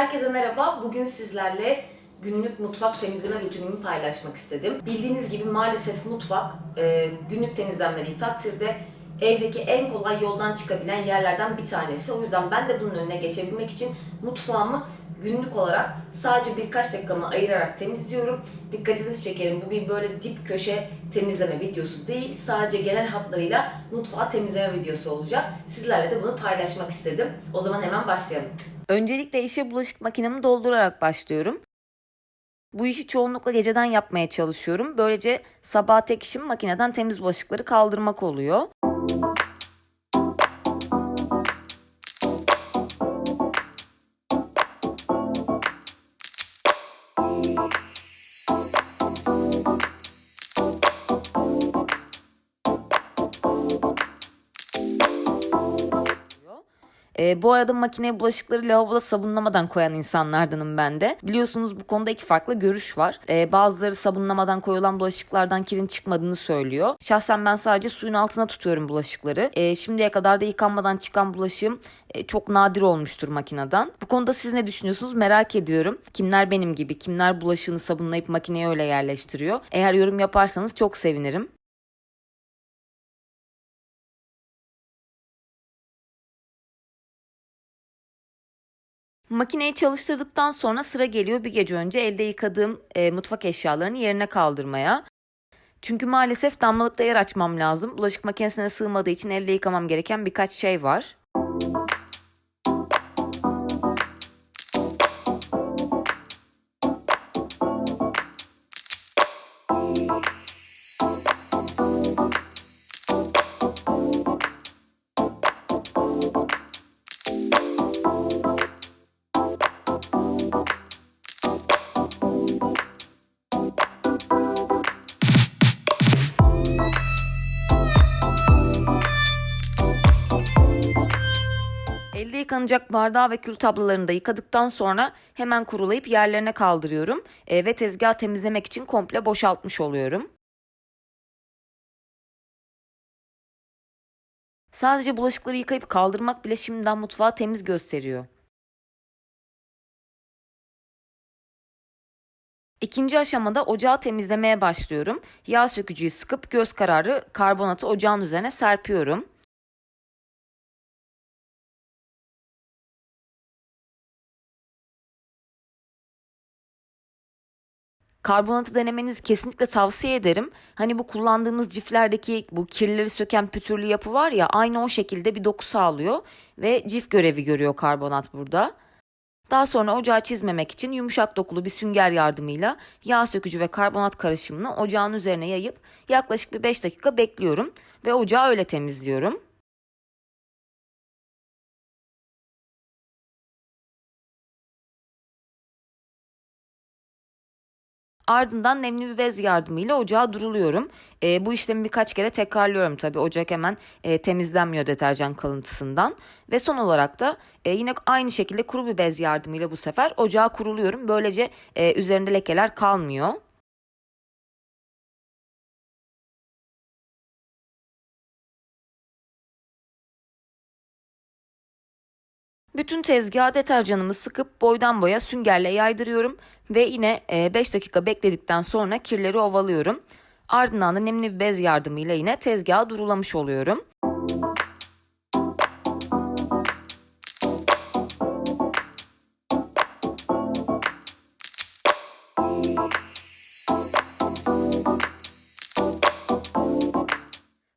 Herkese merhaba. Bugün sizlerle günlük mutfak temizleme rutinimi paylaşmak istedim. Bildiğiniz gibi maalesef mutfak e, günlük temizlenmediği takdirde evdeki en kolay yoldan çıkabilen yerlerden bir tanesi. O yüzden ben de bunun önüne geçebilmek için mutfağımı günlük olarak sadece birkaç dakikamı ayırarak temizliyorum. Dikkatinizi çekerim bu bir böyle dip köşe temizleme videosu değil. Sadece genel hatlarıyla mutfağı temizleme videosu olacak. Sizlerle de bunu paylaşmak istedim. O zaman hemen başlayalım. Öncelikle işe bulaşık makinemi doldurarak başlıyorum. Bu işi çoğunlukla geceden yapmaya çalışıyorum. Böylece sabah tek işim makineden temiz bulaşıkları kaldırmak oluyor. Ee, bu arada makineye bulaşıkları lavaboda sabunlamadan koyan insanlardanım ben de. Biliyorsunuz bu konuda iki farklı görüş var. Ee, bazıları sabunlamadan koyulan bulaşıklardan kirin çıkmadığını söylüyor. Şahsen ben sadece suyun altına tutuyorum bulaşıkları. Ee, şimdiye kadar da yıkanmadan çıkan bulaşığım e, çok nadir olmuştur makineden. Bu konuda siz ne düşünüyorsunuz merak ediyorum. Kimler benim gibi, kimler bulaşığını sabunlayıp makineye öyle yerleştiriyor? Eğer yorum yaparsanız çok sevinirim. Makineyi çalıştırdıktan sonra sıra geliyor bir gece önce elde yıkadığım e, mutfak eşyalarını yerine kaldırmaya. Çünkü maalesef damlalıkta yer açmam lazım. Bulaşık makinesine sığmadığı için elde yıkamam gereken birkaç şey var. Yıkanacak bardağı ve kül tablalarını da yıkadıktan sonra hemen kurulayıp yerlerine kaldırıyorum E, ve tezgah temizlemek için komple boşaltmış oluyorum. Sadece bulaşıkları yıkayıp kaldırmak bile şimdiden mutfağı temiz gösteriyor. İkinci aşamada ocağı temizlemeye başlıyorum. Yağ sökücüyü sıkıp göz kararı karbonatı ocağın üzerine serpiyorum. Karbonatı denemenizi kesinlikle tavsiye ederim. Hani bu kullandığımız ciflerdeki bu kirleri söken pütürlü yapı var ya aynı o şekilde bir doku sağlıyor ve cif görevi görüyor karbonat burada. Daha sonra ocağı çizmemek için yumuşak dokulu bir sünger yardımıyla yağ sökücü ve karbonat karışımını ocağın üzerine yayıp yaklaşık bir 5 dakika bekliyorum ve ocağı öyle temizliyorum. Ardından nemli bir bez yardımıyla ocağa duruluyorum. E, bu işlemi birkaç kere tekrarlıyorum tabii. Ocak hemen e, temizlenmiyor deterjan kalıntısından. Ve son olarak da e, yine aynı şekilde kuru bir bez yardımıyla bu sefer ocağa kuruluyorum. Böylece e, üzerinde lekeler kalmıyor. Bütün tezgaha deterjanımı sıkıp boydan boya süngerle yaydırıyorum ve yine 5 dakika bekledikten sonra kirleri ovalıyorum. Ardından da nemli bir bez yardımıyla yine tezgaha durulamış oluyorum.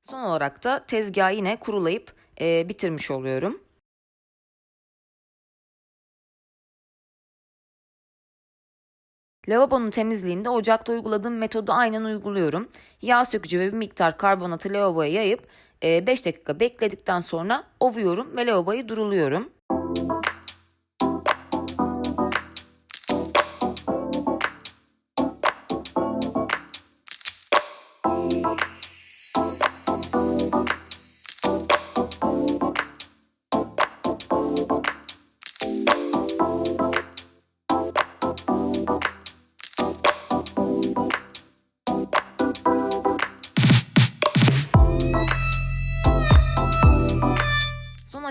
Son olarak da tezgahı yine kurulayıp e, bitirmiş oluyorum. Lavabonun temizliğinde ocakta uyguladığım metodu aynen uyguluyorum. Yağ sökücü ve bir miktar karbonatı lavaboya yayıp 5 dakika bekledikten sonra ovuyorum ve lavaboyu duruluyorum.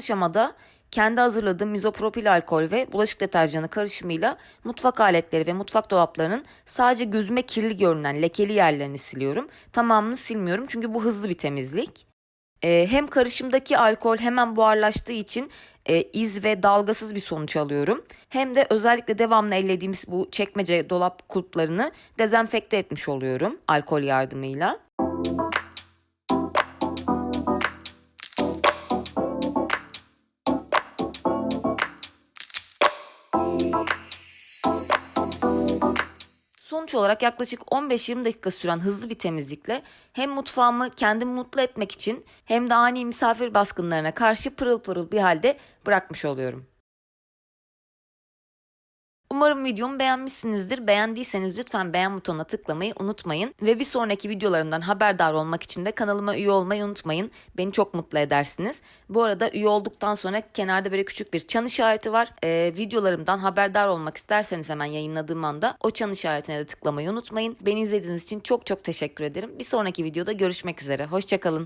Aşamada kendi hazırladığım izopropil alkol ve bulaşık deterjanı karışımıyla mutfak aletleri ve mutfak dolaplarının sadece gözüme kirli görünen lekeli yerlerini siliyorum. Tamamını silmiyorum çünkü bu hızlı bir temizlik. Ee, hem karışımdaki alkol hemen buharlaştığı için e, iz ve dalgasız bir sonuç alıyorum. Hem de özellikle devamlı ellediğimiz bu çekmece dolap kulplarını dezenfekte etmiş oluyorum alkol yardımıyla. Sonuç olarak yaklaşık 15-20 dakika süren hızlı bir temizlikle hem mutfağımı kendimi mutlu etmek için hem de ani misafir baskınlarına karşı pırıl pırıl bir halde bırakmış oluyorum. Umarım videomu beğenmişsinizdir. Beğendiyseniz lütfen beğen butonuna tıklamayı unutmayın. Ve bir sonraki videolarımdan haberdar olmak için de kanalıma üye olmayı unutmayın. Beni çok mutlu edersiniz. Bu arada üye olduktan sonra kenarda böyle küçük bir çan işareti var. Ee, videolarımdan haberdar olmak isterseniz hemen yayınladığım anda o çan işaretine de tıklamayı unutmayın. Beni izlediğiniz için çok çok teşekkür ederim. Bir sonraki videoda görüşmek üzere. Hoşçakalın.